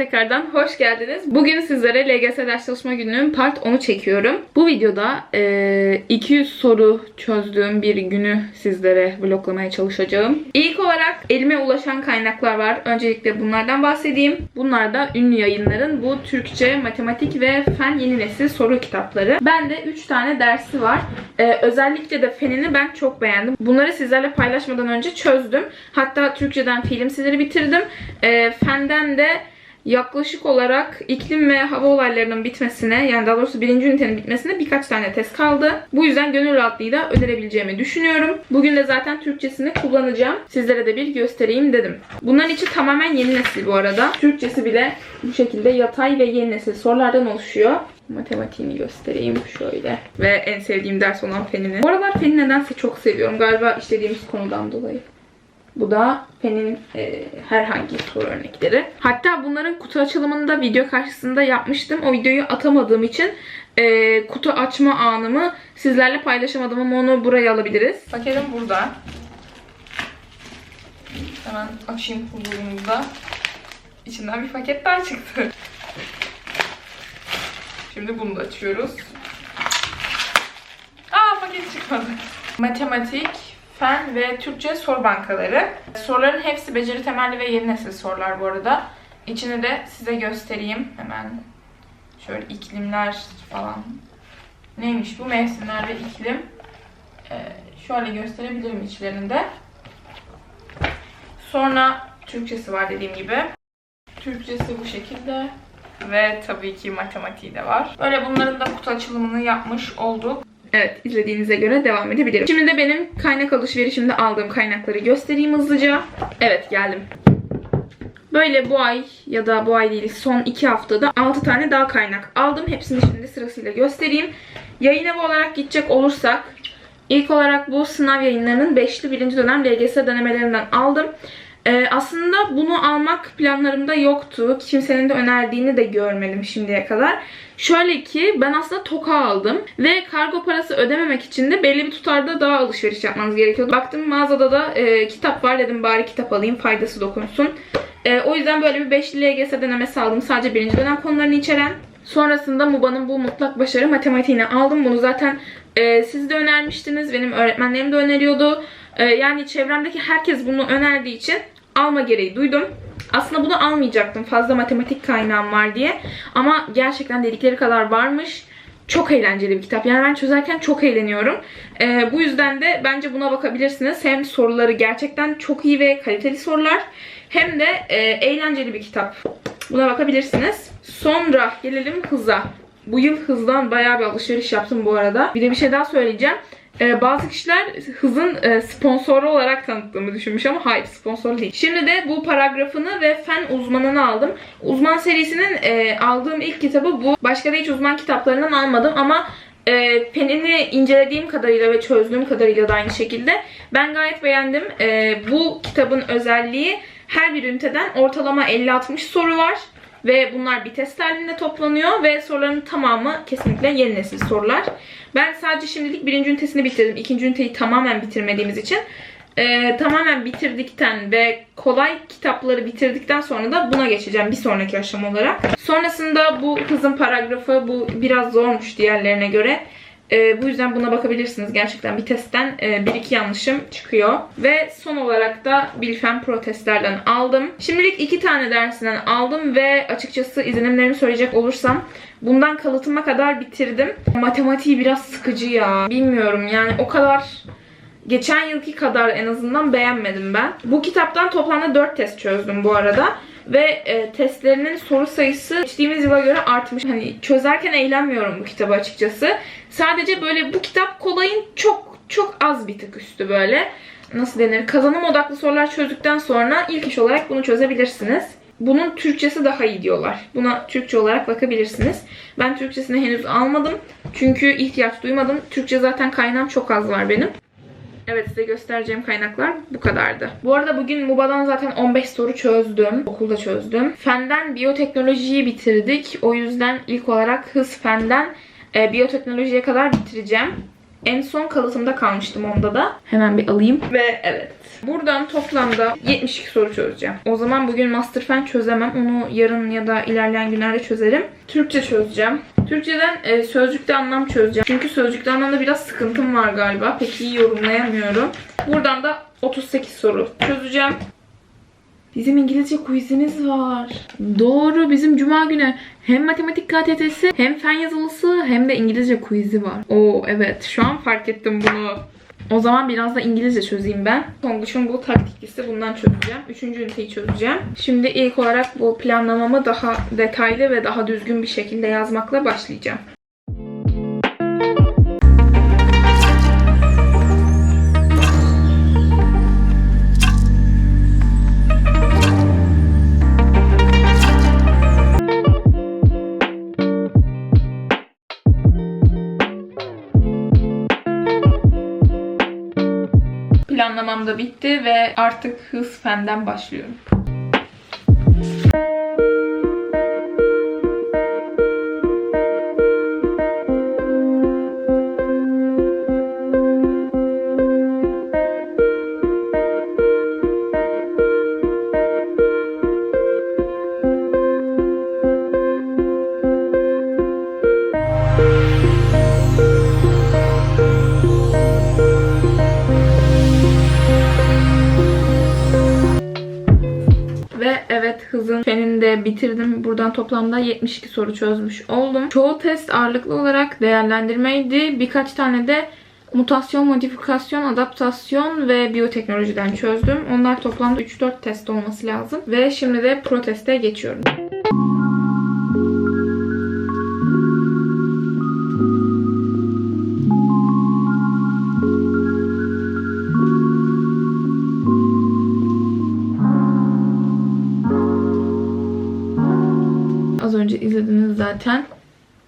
Tekrardan hoş geldiniz. Bugün sizlere LGS ders çalışma gününün part 10'u çekiyorum. Bu videoda e, 200 soru çözdüğüm bir günü sizlere vloglamaya çalışacağım. İlk olarak elime ulaşan kaynaklar var. Öncelikle bunlardan bahsedeyim. Bunlar da ünlü yayınların bu Türkçe, matematik ve fen yeni nesil soru kitapları. Bende 3 tane dersi var. E, özellikle de fenini ben çok beğendim. Bunları sizlerle paylaşmadan önce çözdüm. Hatta Türkçeden filmsizleri bitirdim. E, fenden de yaklaşık olarak iklim ve hava olaylarının bitmesine yani daha doğrusu birinci ünitenin bitmesine birkaç tane test kaldı. Bu yüzden gönül rahatlığıyla önerebileceğimi düşünüyorum. Bugün de zaten Türkçesini kullanacağım. Sizlere de bir göstereyim dedim. Bunların içi tamamen yeni nesil bu arada. Türkçesi bile bu şekilde yatay ve yeni nesil sorulardan oluşuyor. Matematiğini göstereyim şöyle. Ve en sevdiğim ders olan fenini. Bu aralar feni nedense çok seviyorum. Galiba işlediğimiz konudan dolayı. Bu da Pen'in e, herhangi soru örnekleri. Hatta bunların kutu açılımını da video karşısında yapmıştım. O videoyu atamadığım için e, kutu açma anımı sizlerle paylaşamadım ama onu buraya alabiliriz. Paketim burada. Hemen açayım huzurumuzda. İçinden bir paket daha çıktı. Şimdi bunu da açıyoruz. Aa paket çıkmadı. Matematik, fen ve Türkçe soru bankaları. Soruların hepsi beceri temelli ve yeni nesil sorular bu arada. İçini de size göstereyim hemen. Şöyle iklimler falan. Neymiş bu? Mevsimler ve iklim. Ee, şöyle gösterebilirim içlerinde. Sonra Türkçesi var dediğim gibi. Türkçesi bu şekilde. Ve tabii ki matematiği de var. Böyle bunların da kutu açılımını yapmış olduk. Evet, izlediğinize göre devam edebilirim. Şimdi de benim kaynak alışverişimde aldığım kaynakları göstereyim hızlıca. Evet, geldim. Böyle bu ay ya da bu ay değil son 2 haftada 6 tane daha kaynak aldım. Hepsini şimdi sırasıyla göstereyim. Yayın evi olarak gidecek olursak ilk olarak bu sınav yayınlarının 5'li 1. dönem LGS denemelerinden aldım. Ee, aslında bunu almak planlarımda yoktu. Kimsenin de önerdiğini de görmedim şimdiye kadar. Şöyle ki ben aslında toka aldım ve kargo parası ödememek için de belli bir tutarda daha alışveriş yapmanız gerekiyordu. Baktım mağazada da e, kitap var dedim bari kitap alayım faydası dokunsun. E, o yüzden böyle bir 5'li LGS denemesi aldım. Sadece birinci dönem konularını içeren. Sonrasında MUBA'nın bu mutlak başarı matematiğini aldım. Bunu zaten e, siz de önermiştiniz. Benim öğretmenlerim de öneriyordu. E, yani çevremdeki herkes bunu önerdiği için alma gereği duydum. Aslında bunu almayacaktım fazla matematik kaynağım var diye. Ama gerçekten dedikleri kadar varmış. Çok eğlenceli bir kitap. Yani ben çözerken çok eğleniyorum. Ee, bu yüzden de bence buna bakabilirsiniz. Hem soruları gerçekten çok iyi ve kaliteli sorular. Hem de e, eğlenceli bir kitap. Buna bakabilirsiniz. Sonra gelelim hıza. Bu yıl hızdan bayağı bir alışveriş yaptım bu arada. Bir de bir şey daha söyleyeceğim. Ee, bazı kişiler hızın e, sponsoru olarak tanıttığımı düşünmüş ama hayır sponsor değil. Şimdi de bu paragrafını ve fen uzmanını aldım. Uzman serisinin e, aldığım ilk kitabı bu. Başka da hiç uzman kitaplarından almadım ama e, penini incelediğim kadarıyla ve çözdüğüm kadarıyla da aynı şekilde ben gayet beğendim. E, bu kitabın özelliği her bir üniteden ortalama 50-60 soru var. Ve bunlar bir test halinde toplanıyor ve soruların tamamı kesinlikle yeni nesil sorular. Ben sadece şimdilik birinci ünitesini bitirdim. İkinci üniteyi tamamen bitirmediğimiz için. Ee, tamamen bitirdikten ve kolay kitapları bitirdikten sonra da buna geçeceğim bir sonraki aşama olarak. Sonrasında bu hızın paragrafı bu biraz zormuş diğerlerine göre. Ee, bu yüzden buna bakabilirsiniz. Gerçekten bir testten e, bir iki yanlışım çıkıyor. Ve son olarak da Bilfen protestlerden aldım. Şimdilik iki tane dersinden aldım ve açıkçası izlenimlerimi söyleyecek olursam bundan kalıtıma kadar bitirdim. Matematiği biraz sıkıcı ya. Bilmiyorum yani o kadar geçen yılki kadar en azından beğenmedim ben. Bu kitaptan toplamda 4 test çözdüm bu arada. Ve e, testlerinin soru sayısı geçtiğimiz yıla göre artmış. Hani çözerken eğlenmiyorum bu kitabı açıkçası. Sadece böyle bu kitap kolayın çok çok az bir tık üstü böyle. Nasıl denir? Kazanım odaklı sorular çözdükten sonra ilk iş olarak bunu çözebilirsiniz. Bunun Türkçesi daha iyi diyorlar. Buna Türkçe olarak bakabilirsiniz. Ben Türkçesini henüz almadım. Çünkü ihtiyaç duymadım. Türkçe zaten kaynağım çok az var benim. Evet size göstereceğim kaynaklar bu kadardı. Bu arada bugün MUBA'dan zaten 15 soru çözdüm. Okulda çözdüm. Fenden biyoteknolojiyi bitirdik. O yüzden ilk olarak hız fenden e, biyoteknolojiye kadar bitireceğim. En son kalıtımda kalmıştım onda da. Hemen bir alayım. Ve evet Buradan toplamda 72 soru çözeceğim. O zaman bugün Master Fen çözemem. Onu yarın ya da ilerleyen günlerde çözerim. Türkçe çözeceğim. Türkçeden e, sözcükte anlam çözeceğim. Çünkü sözcükte anlamda biraz sıkıntım var galiba. Pek iyi yorumlayamıyorum. Buradan da 38 soru çözeceğim. Bizim İngilizce quizimiz var. Doğru bizim cuma günü hem matematik KTT'si hem fen yazılısı hem de İngilizce quizi var. Oo evet şu an fark ettim bunu. O zaman biraz da İngilizce çözeyim ben. Tonguç'un bu taktiklisi bundan çözeceğim. Üçüncü üniteyi çözeceğim. Şimdi ilk olarak bu planlamamı daha detaylı ve daha düzgün bir şekilde yazmakla başlayacağım. Planlamam da bitti ve artık hız fenden başlıyorum. Hızın fenini de bitirdim. Buradan toplamda 72 soru çözmüş oldum. Çoğu test ağırlıklı olarak değerlendirmeydi. Birkaç tane de mutasyon, modifikasyon, adaptasyon ve biyoteknolojiden çözdüm. Onlar toplamda 3-4 test olması lazım. Ve şimdi de proteste geçiyorum. Önce izlediniz zaten.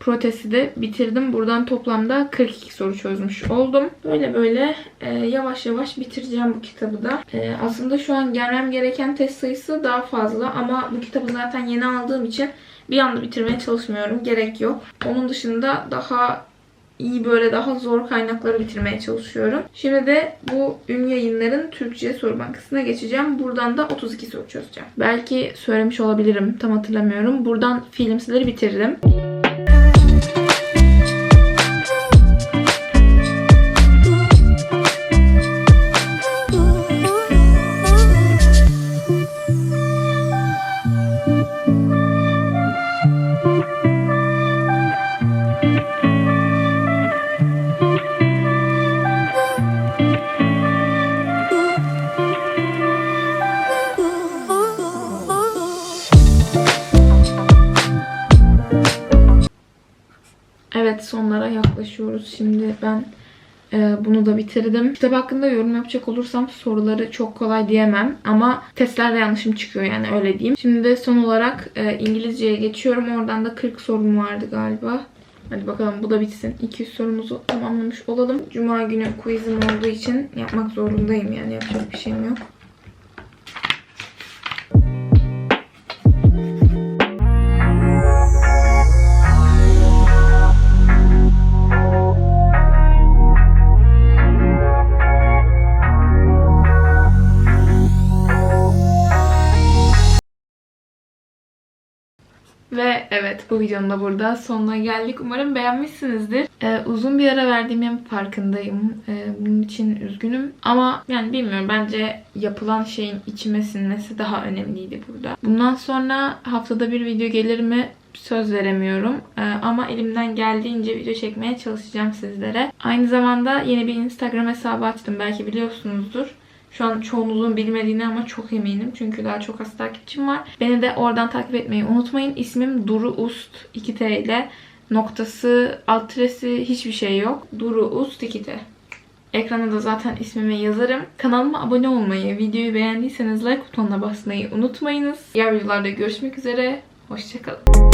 Protesti de bitirdim. Buradan toplamda 42 soru çözmüş oldum. Böyle böyle e, yavaş yavaş bitireceğim bu kitabı da. E, aslında şu an gelmem gereken test sayısı daha fazla ama bu kitabı zaten yeni aldığım için bir anda bitirmeye çalışmıyorum. Gerek yok. Onun dışında daha iyi böyle daha zor kaynakları bitirmeye çalışıyorum. Şimdi de bu ün yayınların Türkçe soru bankasına geçeceğim. Buradan da 32 soru çözeceğim. Belki söylemiş olabilirim. Tam hatırlamıyorum. Buradan filmsleri bitirdim. Evet sonlara yaklaşıyoruz. Şimdi ben e, bunu da bitirdim. Kitap hakkında yorum yapacak olursam soruları çok kolay diyemem. Ama testlerde yanlışım çıkıyor yani öyle diyeyim. Şimdi de son olarak e, İngilizceye geçiyorum. Oradan da 40 sorum vardı galiba. Hadi bakalım bu da bitsin. 200 sorumuzu tamamlamış olalım. Cuma günü quizim olduğu için yapmak zorundayım yani yapacak bir şeyim yok. Ve evet bu videonun da burada sonuna geldik. Umarım beğenmişsinizdir. Ee, uzun bir ara verdiğimin farkındayım. Ee, bunun için üzgünüm. Ama yani bilmiyorum bence yapılan şeyin içime sinmesi daha önemliydi burada. Bundan sonra haftada bir video gelir mi söz veremiyorum. Ee, ama elimden geldiğince video çekmeye çalışacağım sizlere. Aynı zamanda yeni bir Instagram hesabı açtım. Belki biliyorsunuzdur. Şu an çoğunuzun bilmediğini ama çok eminim. Çünkü daha çok az takipçim var. Beni de oradan takip etmeyi unutmayın. İsmim Duru Ust 2T ile noktası, alt hiçbir şey yok. Duru Ust 2T. Ekrana da zaten ismimi yazarım. Kanalıma abone olmayı, videoyu beğendiyseniz like butonuna basmayı unutmayınız. Diğer videolarda görüşmek üzere. Hoşçakalın.